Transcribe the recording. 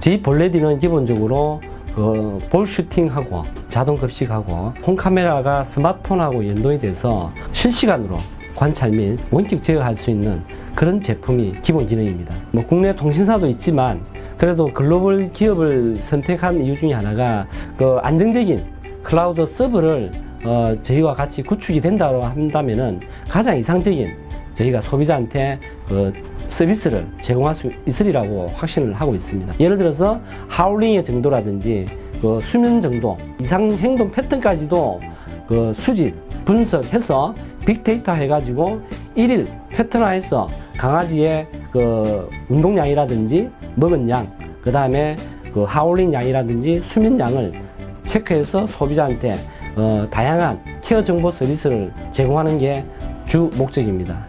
저희 볼레디는 기본적으로 그 볼 슈팅하고 자동 급식하고 홈 카메라가 스마트폰하고 연동이 돼서 실시간으로 관찰 및 원격 제어할 수 있는 그런 제품이 기본 기능입니다. 뭐 국내 통신사도 있지만 그래도 글로벌 기업을 선택한 이유 중에 하나가 그 안정적인 클라우드 서버를 어, 저희와 같이 구축이 된다고 한다면은 가장 이상적인 저희가 소비자한테 그 서비스를 제공할 수 있으리라고 확신을 하고 있습니다. 예를 들어서 하울링의 정도라든지 그 수면 정도, 이상 행동 패턴까지도 그 수집, 분석해서 빅데이터 해가지고 일일 패턴화해서 강아지의 그 운동량이라든지 먹은 양, 그 다음에 그 하울링 양이라든지 수면 양을 체크해서 소비자한테 어, 다양한 케어 정보 서비스를 제공하는 게 주 목적입니다.